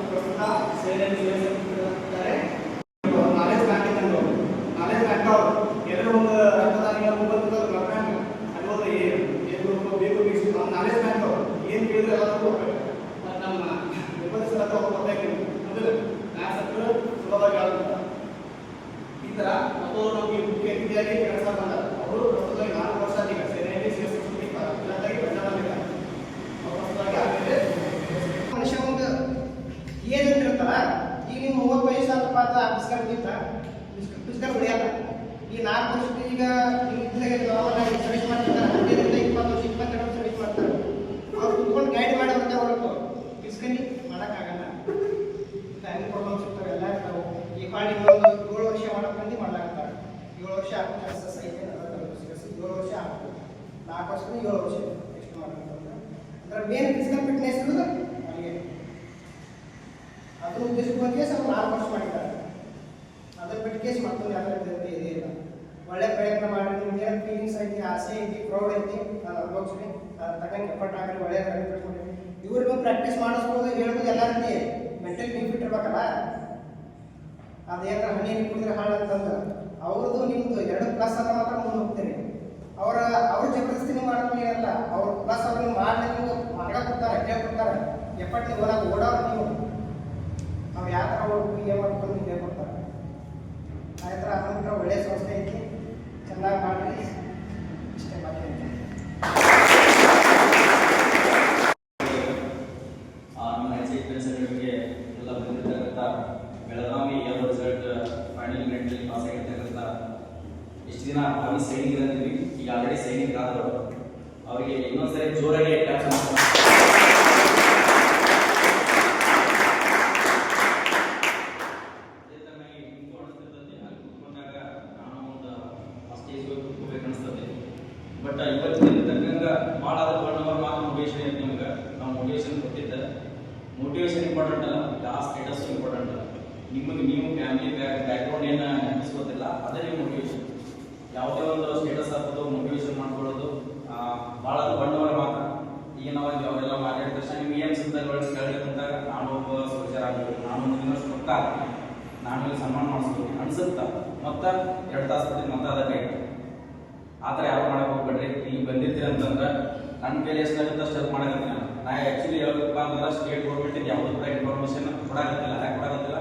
ప్రస్తుత సేవ చేసిన ನಾಲ್ಕು ವರ್ಷದ ಈಗ ನಾರ್ಮಲ್ ಆಗಿ ಸರ್ವಿಸ್ ಮಾಡ್ತಿರ್ತಾರೆ ಹದಿನೈದರಿಂದ ಇಪ್ಪತ್ತು ವರ್ಷ, ಇಪ್ಪತ್ತೆರಡು ವರ್ಷ ಸರ್ವಿಸ್ ಮಾಡ್ತಾರೆ. ಅವ್ರು ಕುತ್ಕೊಂಡು ಗೈಡ್ ಮಾಡೋದಂತೆ ಹೊರತು ಬಿಸ್ಕನಿ ಮಾಡೋಕ್ಕಾಗಲ್ಲ. ಟೈಮ್ ಪ್ರಾಬ್ಲಮ್ಸ್ ಇರ್ತಾರೆ ಎಲ್ಲ ಇರ್ತಾವೆ. ಈ ಪಾಡಿ ಇನ್ನೊಂದು ಏಳು ವರ್ಷ ಮಾಡಕ್ ಬಂದು ಮಾಡಲಾಗ್ತಾರೆ. ಏಳು ವರ್ಷ ಆಗೋ ಚಾನ್ಸಸ್ ಐತೆ ಏಳು ವರ್ಷ ಆಗ್ತದೆ ನಾಲ್ಕು ವರ್ಷದಿಂದ ಏಳು ವರ್ಷ ಎಷ್ಟು ಮಾಡ್ಬೇಕಂದ್ರೆ ಅಂದ್ರೆ ಮೇನ್ ಫಿಸಿಕಲ್ ಫಿಟ್ನೆಸ್ ಇರೋದು ಅಲ್ಲಿಗೆ ಅದು ಉದ್ದೇಶಕ್ಕೆ ಕೇಸ್ ಅವ್ರು ನಾಲ್ಕು ವರ್ಷ ಮಾಡಿದ್ದಾರೆ. ಅದ್ರ ಬಿಟ್ಟು ಕೇಸ್ ಮತ್ತೊಂದು ಯಾವ ಇದೆ ಇಲ್ಲ ಒಳ್ಳೆ ಪ್ರಯತ್ನ ಮಾಡಿ ನಿಮ್ಗೆ ಏನು ಫೀಲಿಂಗ್ಸ್ ಐತಿ, ಆಸೆ ಐತಿ ಪ್ರೌಡ್ ಐತಿ. ನಾನು ಅನುಭವಿಸ್ರಿ ನಾನು ತಕ್ಕಂಗೆ ಎಫರ್ಟ್ ಹಾಕಿ ಒಳ್ಳೆ ಪಡ್ಕೊಂಡಿರಿ ಇವ್ರಿಗೂ ಪ್ರಾಕ್ಟೀಸ್ ಮಾಡಿಸ್ಬೋದು ಹೇಳ್ಬೋದು ಎಲ್ಲ ರೀತಿ. ಮೆಂಟಲ್ ಬೆನಿಫಿಟ್ ಇರ್ಬೇಕಲ್ಲ? ಅದೇನಾರ ಹನಿ ಕುಡಿದ್ರೆ ಹಾಳಂತಂದ್ರೆ ಅವ್ರದ್ದು ನಿಮ್ಮದು ಎರಡು ಪ್ಲಸ್ ಅದ ಮಾತ್ರ ಮುಂದೆ ಹೋಗ್ತೀರಿ. ಅವರ, ಅವ್ರ ಜಬರ್ದಸ್ತಿನೂ ಮಾಡೋದು ಏನಲ್ಲ ಅವ್ರ ಪ್ಲಸ್ ಅವ್ರು ನೀವು ಮಾಡಲಿ ನೀವು ಮಾಡಕ್ ಕೊಡ್ತಾರೆ ಹೇಳ್ಕೊಡ್ತಾರೆ ಎಫರ್ಟ್ ನೀವು ಹೋದಾಗ ಓಡೋರು ನೀವು. ನಾವು ಯಾವ ಥರ ಹೋಗ್ಬೇಕು ಏನು ಮಾಡ್ಕೊಂಡು ನೀವು ಹೇಳ್ಕೊಡ್ತಾರೆ. ಆ ಥರ ಅದೊಂಥರ ಒಳ್ಳೆಯ ಸಂಸ್ಥೆ ಐತಿ. ಚೆನ್ನಾಗಿ ಮಾಡಿರಿ ಇಷ್ಟೇ ಮಾತು ಆ, ನಮ್ಮ ಎಕ್ಸೈಟ್ಮೆಂಟ್ ಸರ್ಟಿಫಿಗೆ ಎಲ್ಲ ಬಂದಿರ್ತಕ್ಕಂಥ ಬೆಳಗಾವಿ ಎರಡು ರಿಸಲ್ಟ್ ಫೈನಲ್ ಮಿನಿಟ್ನಲ್ಲಿ ಪಾಸ್ ಆಗಿರ್ತಕ್ಕಂಥ ಇಷ್ಟು ದಿನ ಅವ್ರಿಗೆ ಸೈನಿಕ ಅಂತೀವಿ ಈಗ ಆಲ್ರೆಡಿ ಸೈನಿಕ ಆದರು ಅವರಿಗೆ ಇನ್ನೊಂದ್ಸರಿ ಜೋರಾಗಿ ಟ್ಯಾಕ್ಸ್ ಅದೇ ತರನಾಗಿ ನಿಮ್ಗೂ ಅನಿಸ್ತಿರ್ತದೆ ಅಲ್ಲಿ ಕುತ್ಕೊಂಡಾಗ ನಾನು ಒಂದು ಆ ಸ್ಟೇಜ್ ಹೋಗಿ ಕುತ್ಕೋಬೇಕು ಅನಿಸ್ತದೆ ಬಟ್ ಇವತ್ತಿನ ತಕ್ಕಂಗ ಭಾಳ ಆದ್ರೆ ಒನ್ ಅವರ್ ಮಾತ್ರ ಮೋಟಿವೇಶನ್ ಐತೆ ನಿಮ್ಗೆ ನಾವು ಮೋಟಿವೇಶನ್ ಕೊಟ್ಟಿದ್ದೆ ಮೋಟಿವೇಶನ್ ಇಂಪಾರ್ಟೆಂಟ್ ಅಲ್ಲ ಆ ಸ್ಟೇಟಸ್ ಇಂಪಾರ್ಟೆಂಟ್ ಅಲ್ಲ ನಿಮಗೆ ನೀವು ಫ್ಯಾಮಿಲಿ ಬ್ಯಾಕ್ ಬ್ಯಾಕ್ಗ್ರೌಂಡ್ ಏನು ನೆನಪಿಸ್ಕೋತಿಲ್ಲ ಅದೇ ನಿಮ್ಮ ಮೋಟಿವೇಶನ್ ಯಾವುದೇ ಒಂದು ಸ್ಟೇಟಸ್ ಹಾಕೋದು ಮೋಟಿವೇಶನ್ ಮಾಡ್ಕೊಳ್ಳೋದು ಭಾಳ ಬಂಡವಾಳ ಮಾತ್ರ. ಈಗ ನಾವು ಅವರೆಲ್ಲ ಮಾತಾಡಿದ ತಕ್ಷಣ ನಿಮ್ಗೆ ಏನು ಚಿಂತನೆಗಳು ಕೇಳಬೇಕಂತಾಗ ನಾನು ಒಬ್ಬ ಸೋಚರ್ ಆಗಬೇಕು ನಾನು ಒಂದು ರೊಕ್ಕ ಹಾಕ್ತೀನಿ ನಾನು ಇಲ್ಲಿ ಸನ್ಮಾನ ಮಾಡಿಸ್ಬೇಕು ಅನ್ಸುತ್ತಾ? ಮತ್ತೆ ಎರಡು ತಾಸು ಬಿಟ್ಟು ಮತ್ತೆ ಅದಕ್ಕೆ ಆ ಥರ ಯಾರು ಮಾಡಕ್ಕೆ ಹೋಗ್ಬೇಡ್ರಿ? ಇಲ್ಲಿ ಬಂದಿರ್ತೀರಿ ಅಂತಂದ್ರೆ, ನನ್ನ ಕೈಲಿ ಎಷ್ಟಾಗುತ್ತೆ ಅಷ್ಟು ಮಾಡಕತ್ತೀನಿ ನಾನು. ಆ್ಯಕ್ಚುಲಿ ಹೇಳ್ಬೇಕಪ್ಪ ಅಂತಂದ್ರೆ ಸ್ಟೇಟ್ ಗೌರ್ಮೆಂಟಿಂದ ಯಾವುದೂ ಕೂಡ ಇನ್ಫಾರ್ಮೇಷನ್ ಕೊಡಾಕತ್ತಿಲ್ಲ ಯಾಕೆ ಕೊಡಾಕತ್ತಿಲ್ಲ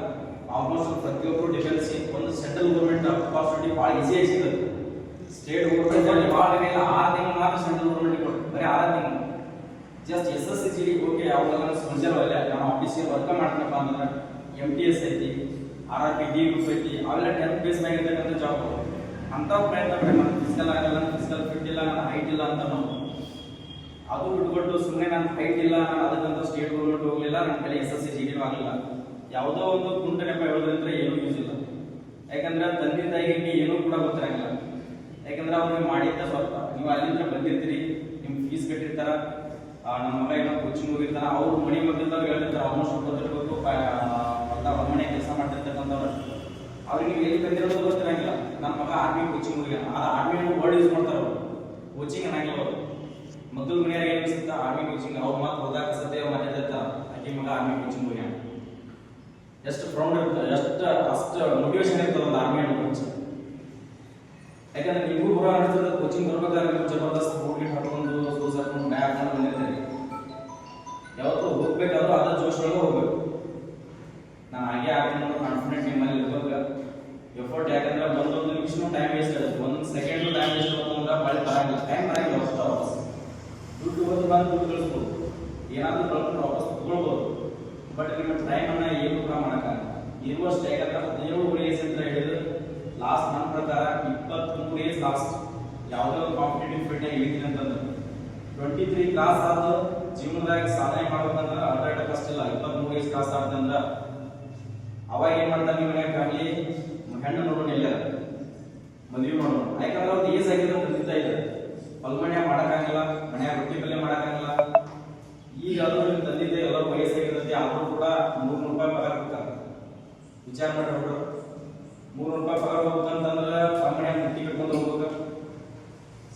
ಆಲ್ಮೋಸ್ಟ್ ಪ್ರತಿಯೊಬ್ಬರು ಡಿಫೆನ್ಸ್ ಒಂದು ಸೆಂಟ್ರಲ್ ಗೌರ್ಮೆಂಟ್ ಅಪಾರ್ಚುನಿಟಿ ಭಾಳ ಈಸಿ ಸ್ಟೇಟ್ ಗೌರ್ಮೆಂಟ್ ಭಾಳ ಇಲ್ಲ ಆರು ತಿಂಗಳು ಮಾತ್ರ ಸೆಂಟ್ರಲ್ ಗೌರ್ಮೆಂಟ್ ಕೊಟ್ಟು ಬರೀ ಆರು ತಿಂಗಳು. Just S S C G D okay ಯಾವಾಗಲ್ಲ ಸ್ಪಂಜರ್ ಅಲ್ಲ ನಾನು ಆಫೀಸಿಗೆ ವರ್ಕ್ ಮಾಡ್ತೀನಪ್ಪ ಅಂತಂದ್ರೆ ಎಂ ಟಿ ಎಸ್ ಐತಿ R R P D group ಐತಿ ಅವೆಲ್ಲ ಟೆಂತ್ ಬೇಸ್ ಮ್ಯಾಗ ಇರ್ತಕ್ಕಂಥ ಜಾಬ್ ಅಂತ ಪ್ರಯತ್ನ ಪಡಿ ನಾನು ಫಿಸಿಕಲ್ ಆಗಲ್ಲ ಫಿಸಿಕಲ್ ಫಿಟ್ ಇಲ್ಲ ನನ್ನ ಹೈಟ್ ಇಲ್ಲ ಅಂತ ನಾವು ಅದು ಬಿಟ್ಕೊಟ್ಟು ಸುಮ್ಮನೆ ನನ್ನ ಹೈಟ್ ಇಲ್ಲ ನಾನು ಅದಕ್ಕಂತ ಸ್ಟೇಟ್ ಗೌರ್ಮೆಂಟ್ ಹೋಗಲಿಲ್ಲ ನನ್ನ ಕಡೆ S S C G D ಆಗಲಿಲ್ಲ. ಯಾವುದೋ ಒಂದು ಕುಂಟ ನೆಪ ಹೇಳೋದ್ರಿಂದ ಏನೂ ಯೂಸ್ ಇಲ್ಲ. ಯಾಕಂದ್ರೆ ತಂದೆ ತಾಯಿಗೆ ಏನೂ ಕೂಡ ಗೊತ್ತಿರಂಗಿಲ್ಲ. ಯಾಕಂದ್ರೆ ಅವ್ರಿಗೆ ಮಾಡಿದ್ದ ಸ್ವಲ್ಪ. ನೀವು ಅಲ್ಲಿಂದ ಬಂದಿರ್ತೀರಿ, ನಿಮ್ ಫೀಸ್ ಕಟ್ಟಿರ್ತಾರ ನಮ್ಮ ಮಗ ಏನೋ ಕೋಚಿಂಗ್ ಹೋಗಿರ್ತಾರ ಅವ್ರ ಮನೆ ಮಗದವ್ರು ಹೇಳಿರ್ತಾರೆ ಆಲ್ಮೋಸ್ಟ್ ಗೊತ್ತಿರ್ಬೇಕು ಅಂತ ಮನೆ ಕೆಲಸ ಮಾಡ್ತಿರ್ತಕ್ಕಂಥವ್ರು ಅವ್ರಿಗೆ ನೀವು ಎಲ್ಲಿ ಬಂದಿರೋದು ಗೊತ್ತಿರಂಗಿಲ್ಲ. ನಮ್ಮ ಮಗ ಆರ್ಮಿ ಕೋಚಿಂಗ್ ಹೋಗಿಲ್ಲ ಆ ಆರ್ಮಿ ವರ್ಡ್ ಯೂಸ್ ಮಾಡ್ತಾರೆ ಅವರು. ಕೋಚಿಂಗ್ ಅನ್ನಂಗಿಲ್ಲ ಅವರು. ಮಕ್ಕಳು ಏನು ಆರ್ಮಿ ಕೋಚಿಂಗ್ ಅವ್ರ ಮಾತು ಹೋದಾಗ ಸದ್ಯ ಮನೆ ಆಕೆ ಮಗ ಆರ್ಮಿ ಕೋಚಿಂಗ್ ಹೋಗ್ಯಾನ. ಎಷ್ಟು ಪ್ರೌಡ್ ಇರ್ತದೆ ಎಷ್ಟು ಅಷ್ಟು ಮೋಟಿವೇಶನ್ ಇರ್ತದೆ ಒಂದು ಆರ್ಮಿ ಅನ್ನೋ ಕೋಚಿಂಗ್ ಯಾಕಂದ್ರೆ ನೀವು ಹೊರ ಅನಿಸ್ತದೆ ಕೋಚಿಂಗ್ ಬರ್ಬೇಕಾದ್ರೆ ನೀವು ಜಬರ್ದಸ್ತ್ ಹೋಗಿ ಹಾಕೊಂಡು ಶೂಸ್ ಹಾಕೊಂಡು ಬ್ಯಾಗ್ ಮಾಡಿ ಬಂದಿರ್ತೀರಿ. ಯಾವತ್ತೂ ಹೋಗ್ಬೇಕಾದ್ರೂ ಅದ ಒಳಗೆ ಹೋಗ್ಬೇಕು. ನಾನು ಹಾಗೆ ಆಗ್ತೀನಿ ಕಾನ್ಫಿಡೆಂಟ್ ನಿಮ್ಮಲ್ಲಿ ಇರ್ಬೇಕು. ಎಫರ್ಟ್ ಯಾಕಂದ್ರೆ ಒಂದೊಂದು ನಿಮಿಷನೂ ಟೈಮ್ ವೇಸ್ಟ್ ಆಗುತ್ತೆ. ಒಂದು ಸೆಕೆಂಡ್ ಟೈಮ್ ವೇಸ್ಟ್ ಅಂದ್ರೆ ಬಳಿ ಬರಂಗಿಲ್ಲ. ಟೈಮ್ ಬರಂಗಿಲ್ಲ ವಾಪಸ್ ವಾಪಸ್. ದುಡ್ಡು ಬಂದು ಬಂದು ದುಡ್ಡು ಕಳಿಸ್ಬೋದು. ಏನಾದರೂ ಕಳ್ಕೊಂಡು ವಾಪಸ್ ತಗೊಳ್ಬೋದು. ಬಟ್ ನಿಮ್ಮ ಟೈಮನ್ನು ಏನು ಕೂಡ ಮಾಡೋಕ್ಕಾಗಲ್ಲ ಇರುವಷ್ಟು ಯಾಕಂದ್ರೆ ಹದಿನೇಳು ವಯಸ್ಸಿಂದ ಹೇಳಿದ್ರೆ ಲಾಸ್ಟ್ ನನ್ನ ಪ್ರಕಾರ ಇಪ್ಪತ್ತ್ಮೂರು ಏಜ್ ಲಾಸ್ಟ್ ಯಾವುದೇ ಒಂದು ಕಾಂಪಿಟೇಟಿವ್ ಫೀಲ್ಡ್ನಾಗ ಇಳಿತೀನಿ ಅಂತಂದ್ರೆ. ಟ್ವೆಂಟಿ ತ್ರೀ ಕ್ಲಾಸ್ ಆದ ಜೀವನದಾಗ ಸಾಧನೆ ಮಾಡ್ಬೇಕಂದ್ರೆ ಅಡ್ಡ ಕಷ್ಟ ಇಲ್ಲ ಇಪ್ಪತ್ತ್ಮೂರು ಏಜ್ ಕ್ಲಾಸ್ ಆಡ್ತಂದ್ರೆ ಅವಾಗ ಏನು ಮಾಡ್ತಾರೆ ನೀವು ಮನೆಯಾಗ ಫ್ಯಾಮಿಲಿ ಹೆಣ್ಣು ನೋಡೋಣ ಎಲ್ಲ ಮದುವೆ ಮಾಡೋಣ. ಯಾಕಂದ್ರೆ ಅವ್ರದ್ದು ಏಜ್ ಆಗಿದೆ ಅಂತ ತಿಳಿತಾ ಇದೆ ಹೊಲ್ಮನ್ಯಾಗ ಮಾಡೋಕ್ಕಾಗಲ್ಲ, ಮನ್ಯಾಗ ರೊಟ್ಟಿ ಪಲ್ಯ ಮಾಡೋಕ್ಕಾಗಲ್ಲ. ಈಗ ಅದು ನಿಮ್ಮ ತಂದಿದ್ದೆ ಎಲ್ಲರೂ ವಯಸ್ಸಾಗಿರ್ತೈತಿ, ಆದರೂ ಕೂಡ ನೂರು ರೂಪಾಯಿ ಪಗಾರ ಕೊಡ್ತಾರೆ. ವಿಚಾರ ಮಾಡಿ ನೋಡ್ರು ಮೂರು ರೂಪಾಯಿ ಪಗಾರ ಹೋಗ್ಬೇಕಂತಂದ್ರೆ ಕಂಪನಿಯಾಗ ಮುಟ್ಟಿ ಕಟ್ಕೊಂಡು ಹೋಗ್ಬೇಕ.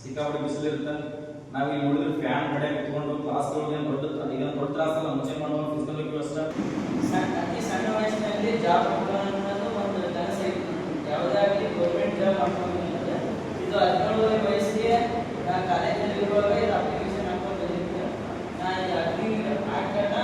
ಸಿಕ್ಕಾಪಟ್ಟೆ ಬಿಸಿಲು ಇರುತ್ತೆ ನಾವು ಇಲ್ಲಿ ನೋಡಿದ್ರೆ ಫ್ಯಾನ್ ಕಡೆ ಕುತ್ಕೊಂಡು ಕ್ಲಾಸ್ಗಳಿಗೆ ದೊಡ್ಡ ಇದನ್ನ ದೊಡ್ಡ ಕ್ಲಾಸ್ ಅಲ್ಲ, ಮುಂಚೆ ಮಾಡುವ ಫಿಸಿಕಲ್ ಅಷ್ಟೇ. ಅತಿ ಸಣ್ಣ ವಯಸ್ಸಿನಲ್ಲಿ ಜಾಬ್ ಅನ್ನೋದು ಒಂದು ಕನಸ ಐತಿ ಯಾವುದೇ ಆಗಲಿ ಗೌರ್ಮೆಂಟ್ ಜಾಬ್ ಮಾಡ್ಕೊಂಡಿಲ್ಲ ಇದು ಹದಿನೇಳುವರೆ ವಯಸ್ಸಿಗೆ ನಾ ಕಾಲೇಜಲ್ಲಿ ಇರುವಾಗ ಇದು ಅಪ್ಲಿಕೇಶನ್ ಹಾಕೊಂಡು ಬಂದಿದ್ದೆ ನಾ ಈ ಅಗ್ನಿ ಹಾಕಟ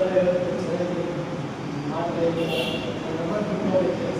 Thank you.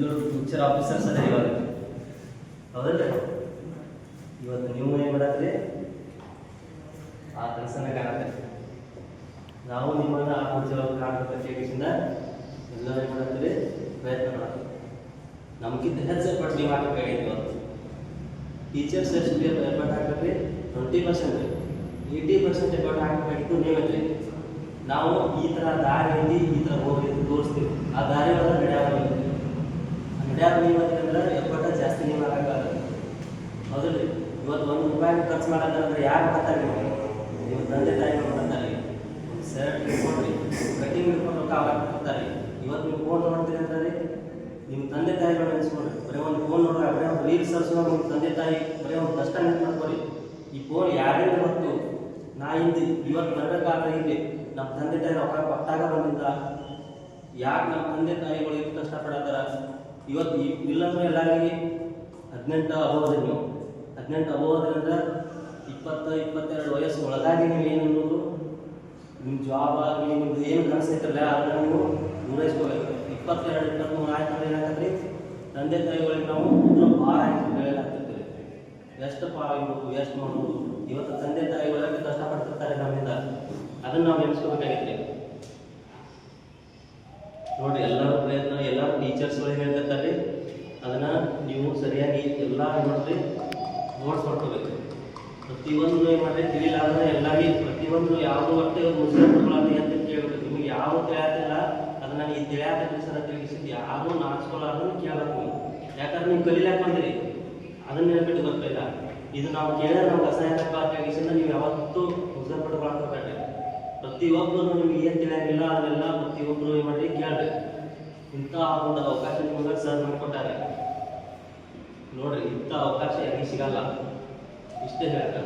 ಎಲ್ಲರೂ ಫ್ಯೂಚರ್ ಆಫೀಸರ್ಸ್ ಅದೇ ಇವಾಗ. ಹೌದಲ್ಲ ಇವತ್ತು ನೀವು ಏನು ಮಾಡತ್ರಿ? ಆ ಕೆಲಸನ ಕಾಣತ್ತೆ. ನಾವು ನಿಮ್ಮನ್ನ ಆ ಕಾಣಬೇಕಂತ ಪ್ರತ್ಯೇಕಿಸಿಂದ ಎಲ್ಲರೂ ಏನು ಮಾಡತ್ತೀರಿ? ಪ್ರಯತ್ನ ಮಾಡ್ತೀವಿ ನಮ್ಗಿಂತ ಹೆಚ್ಚು ಎಫರ್ಟ್ ನೀವು ಹಾಕಬೇಕಾಗಿತ್ತು ಇವತ್ತು. ಟೀಚರ್ಸ್ ಎಷ್ಟು ಎಫರ್ಟ್ ಹಾಕಬೇಕ್ರಿ? Twenty percent eighty percent effort ಹಾಕಬೇಕಾಗಿತ್ತು ನೀವೇ ನಾವು ಈ ಥರ ದಾರಿಯಲ್ಲಿ ಈ ಥರ ಹೋಗಿ ತೋರಿಸ್ತೀವಿ. ಆ ದಾರಿ ಒಳಗೆ ನಡೆಯಾಗ ನಡೆಯಾಗ ನೀವು ಅಂದ್ರೆ ಎಪ್ಪತ್ತ ಜಾಸ್ತಿ ನೀವು ಹಾಕಕ್ಕಾಗಲ್ಲ ಹೌದ್ರಿ ಇವತ್ತು ಒಂದು ರೂಪಾಯಿ ಖರ್ಚು ಮಾಡೋದಂದ್ರೆ ಯಾರು ಮಾಡ್ತಾರೆ ನೀವು ನಿಮ್ಮ ತಂದೆ ತಾಯಿ ಮಾಡ್ತಾರೆ ಶರ್ಟ್ ಇಟ್ಕೊಂಡ್ರಿ ಕಟಿಂಗ್ ಇಟ್ಕೊಂಡು ರೊಕ್ಕ ಕೊಡ್ತಾರೆ ಇವತ್ತು ನೀವು ಫೋನ್ ನೋಡ್ತೀರಿ ಅಂದ್ರೆ ನಿಮ್ಮ ತಂದೆ ತಾಯಿಗಳು ಅನ್ಸ್ಕೊಂಡ್ರಿ ಬರೀ ಒಂದು ಫೋನ್ ನೋಡ್ರಿ ಬರೀ ಒಂದು ರೀಲ್ಸ್ ಸರ್ಸುವಾಗ ನಿಮ್ಮ ತಂದೆ ತಾಯಿ ಬರೀ ಒಂದು ಕಷ್ಟ ನೆನ್ಪು ಈ ಫೋನ್ ಯಾರಿಂದ ಬಂತು? ನಾ ಹಿಂದೆ. ಇವತ್ತು ಬರಬೇಕಾದ್ರೆ ಇಲ್ಲಿ ನಮ್ಮ ತಂದೆ ತಾಯಿ ರೊಕ್ಕ ಕೊಟ್ಟಾಗ ಬಂದಿದ್ದ. ಯಾಕೆ ನಮ್ಮ ತಂದೆ ತಾಯಿಗಳು ಇಷ್ಟು ಕಷ್ಟಪಡತ್ತಾರ? ಇವತ್ತು ಇಲ್ಲಂದ್ರೆ ಎಲ್ಲರಿಗೆ ಹದಿನೆಂಟು ಅಬೋದ್ರಿ ನೀವು. ಹದಿನೆಂಟು ಅಬೋದ್ರಿಂದ ಇಪ್ಪತ್ತು, ಇಪ್ಪತ್ತೆರಡು ವಯಸ್ಸು ಒಳಗಾಗಿ ನೀವು ಏನು ಅನ್ನೋದು ನಿಮ್ಮ ಜಾಬ್ ಆಗಲಿ, ನಿಮ್ದು ಏನು ಕನಸೈತಲ್ಲ ಅದನ್ನು ನೀವು ಪೂರೈಸ್ಕೋಬೇಕು. ಇಪ್ಪತ್ತೆರಡು ಇಪ್ಪತ್ತ್ಮೂರು ಆಯ್ತು ಏನಾಗತ್ತೆ ತಂದೆ ತಾಯಿಗಳಿಗೆ ನಾವು ಭಾಳ ಭಾರ ಬೆಳೆಯಲಾಗ್ತಿರ್ತೀವಿ ಎಷ್ಟು ಪಾ ಆಗ್ಬೇಕು, ಎಷ್ಟು ಮಾಡ್ಬೋದು? ಇವತ್ತು ತಂದೆ ತಾಯಿಗಳಿಗೆ ಕಷ್ಟಪಡ್ತಿರ್ತಾರೆ ನಮ್ಮಿಂದ? ಅದನ್ನ ನಾವು ನೆನೆಸ್ಕೋಬೇಕಾಗೈತೆ ನೋಡಿ ಎಲ್ಲರೂ ಪ್ರಯತ್ನ ಟೀಚರ್ಸ್ಗಳು ಹೇಳ್ತಿರ್ತಾರೆ ಅದನ್ನ ನೀವು ಸರಿಯಾಗಿ ಎಲ್ಲ ನೋಡ್ರಿ ನೋಟ್ಸ್ ಮಾಡ್ಕೋಬೇಕು. ಪ್ರತಿಯೊಂದು ಏನು ಮಾಡ್ರಿ ತಿಳಿಲಾರ್ದ್ರೆ ಎಲ್ಲಾಗಿ ಪ್ರತಿಯೊಂದು ಯಾವುದು ಒಟ್ಟು ಮುಸ್ಲಿಮ್ಗಳಾಗ್ಲಿ ಅಂತ ಕೇಳಬೇಕು. ನಿಮಗೆ ಯಾವ ತಿಳಿಯತ್ತಿಲ್ಲ, ಅದನ್ನ ಈ ತಿಳಿಯಾದ ಸರ ತಿಳಿಸಿದ್ದು ಯಾರು ನಾಚ್ಕೊಳ್ಳಾರ್ದು ಕೇಳಬೇಕು ನೀವು. ಯಾಕಂದ್ರೆ ನೀವು ಕಲೀಲಾಕ್ ಬಂದಿರಿ. ಅದನ್ನ ನೆನ್ಪಿಟ್ಟು ಗೊತ್ತಿಲ್ಲ ಇದು ನಾವು ಕೇಳಿದ್ರೆ ನಾವು ಅಸಹಾಯಕ ತಿಳಿಸಿದ್ರೆ ನೀವು ಯಾವತ್ತೂ ಮುಸ್ಲಿಂ ಪಡ್ಕೊಳಕ್ಕೆ ಪ್ರತಿಯೊಬ್ಬರು ನಿಮ್ಗೆ ಏನು ತಿಳಿಯಂಗಿಲ್ಲ ಅದನ್ನೆಲ್ಲ ಪ್ರತಿಯೊಬ್ಬರು ಏನು ಮಾಡಿ ಕೇಳ್ರಿ ಇಂಥ ಒಂದು ಅವಕಾಶ ನಿಮಗೆ ಸರ್ ಮಾಡಿಕೊಟ್ಟಾರೆ. ಕೊಟ್ಟಾರೆ ನೋಡ್ರಿ ಇಂಥ ಅವಕಾಶ ಯಾರಿಗೆ ಸಿಗಲ್ಲ. ಇಷ್ಟೇ ಹೇಳಕ್ಕೆ